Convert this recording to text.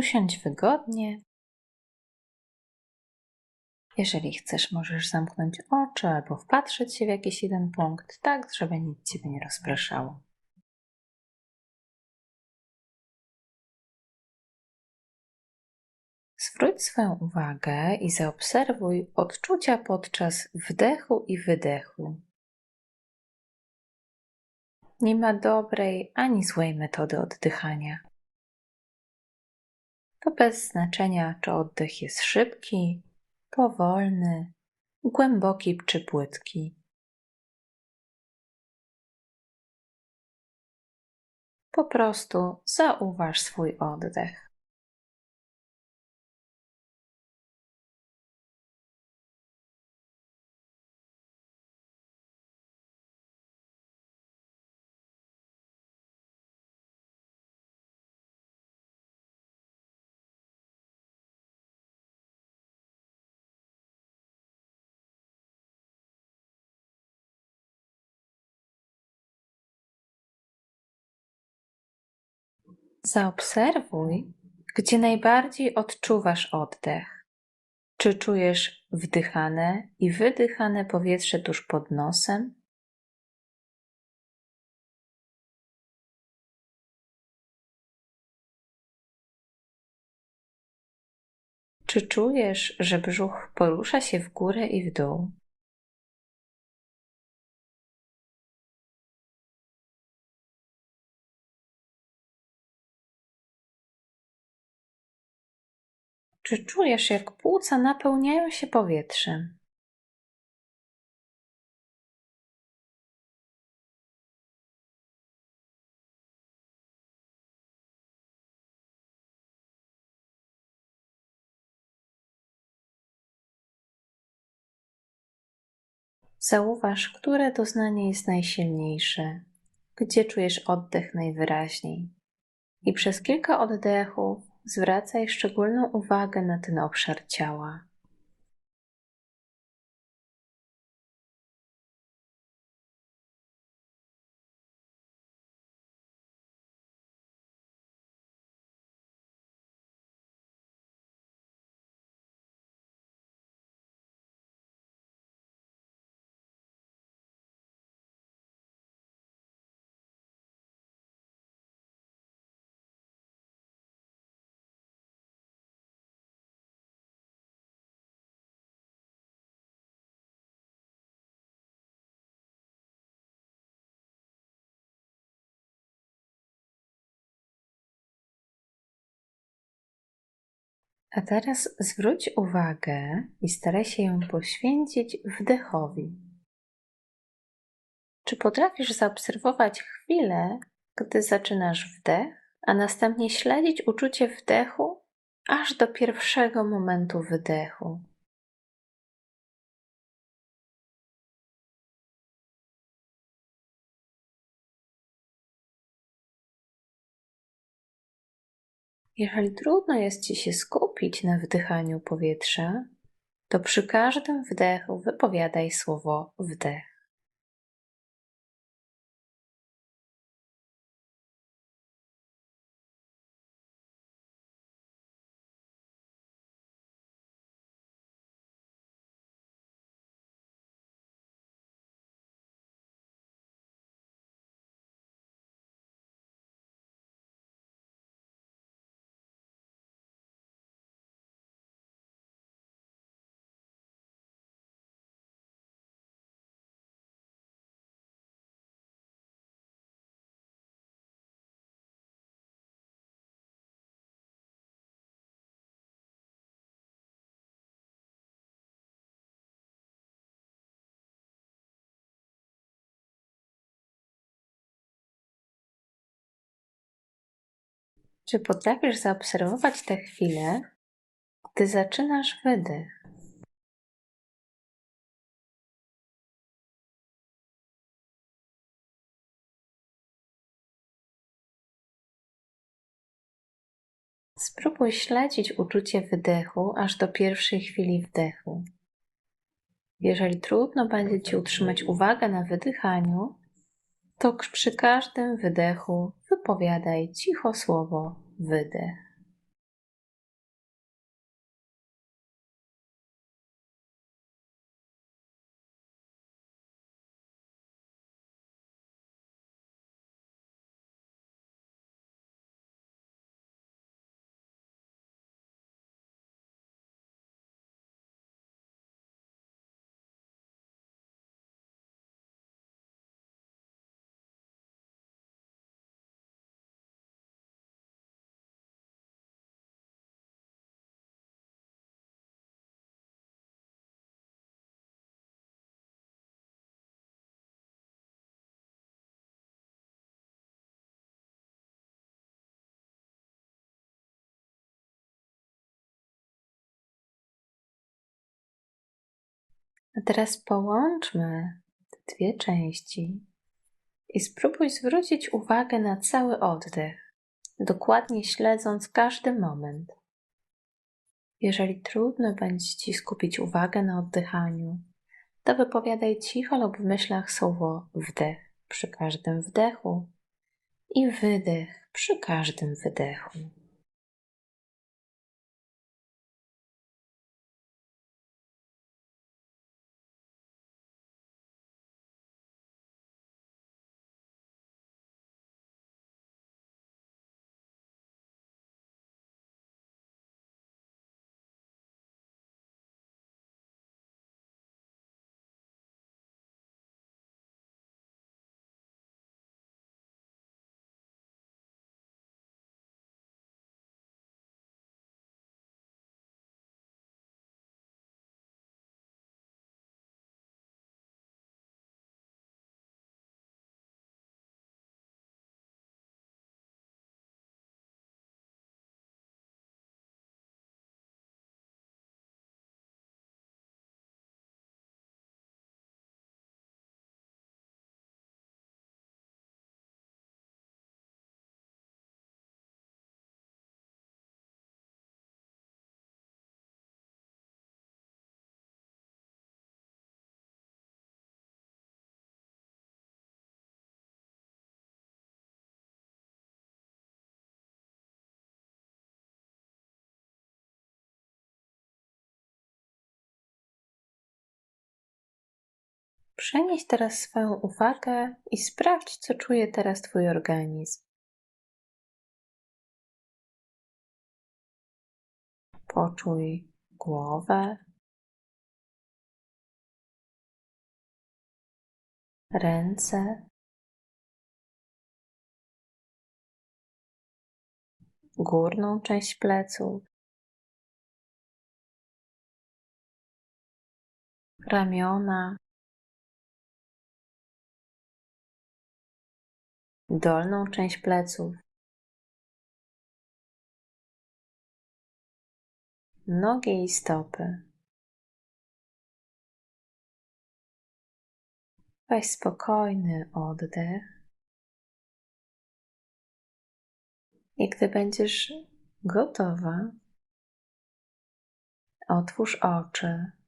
Usiądź wygodnie. Jeżeli chcesz, możesz zamknąć oczy albo wpatrzeć się w jakiś jeden punkt, tak żeby nic ciebie nie rozpraszało. Zwróć swoją uwagę i zaobserwuj odczucia podczas wdechu i wydechu. Nie ma dobrej ani złej metody oddychania. To bez znaczenia, czy oddech jest szybki, powolny, głęboki czy płytki. Po prostu zauważ swój oddech. Zaobserwuj, gdzie najbardziej odczuwasz oddech. Czy czujesz wdychane i wydychane powietrze tuż pod nosem? Czy czujesz, że brzuch porusza się w górę i w dół? Czy czujesz, jak płuca napełniają się powietrzem? Zauważ, które doznanie jest najsilniejsze, gdzie czujesz oddech najwyraźniej. I przez kilka oddechów zwracaj szczególną uwagę na ten obszar ciała. A teraz zwróć uwagę i staraj się ją poświęcić wdechowi. Czy potrafisz zaobserwować chwilę, gdy zaczynasz wdech, a następnie śledzić uczucie wdechu aż do pierwszego momentu wydechu? Jeżeli trudno jest Ci się skupić na wdychaniu powietrza, to przy każdym wdechu wypowiadaj słowo wdech. Czy potrafisz zaobserwować tę chwilę, gdy zaczynasz wydech? Spróbuj śledzić uczucie wydechu aż do pierwszej chwili wdechu. Jeżeli trudno będzie Ci utrzymać uwagę na wydychaniu, to przy każdym wydechu wypowiadaj cicho słowo wydech. A teraz połączmy te dwie części i spróbuj zwrócić uwagę na cały oddech, dokładnie śledząc każdy moment. Jeżeli trudno będzie Ci skupić uwagę na oddychaniu, to wypowiadaj cicho lub w myślach słowo wdech przy każdym wdechu i wydech przy każdym wydechu. Przenieś teraz swoją uwagę i sprawdź, co czuje teraz Twój organizm. Poczuj głowę, ręce, górną część pleców, ramiona, dolną część pleców, nogi i stopy. Weź spokojny oddech. I gdy będziesz gotowa, otwórz oczy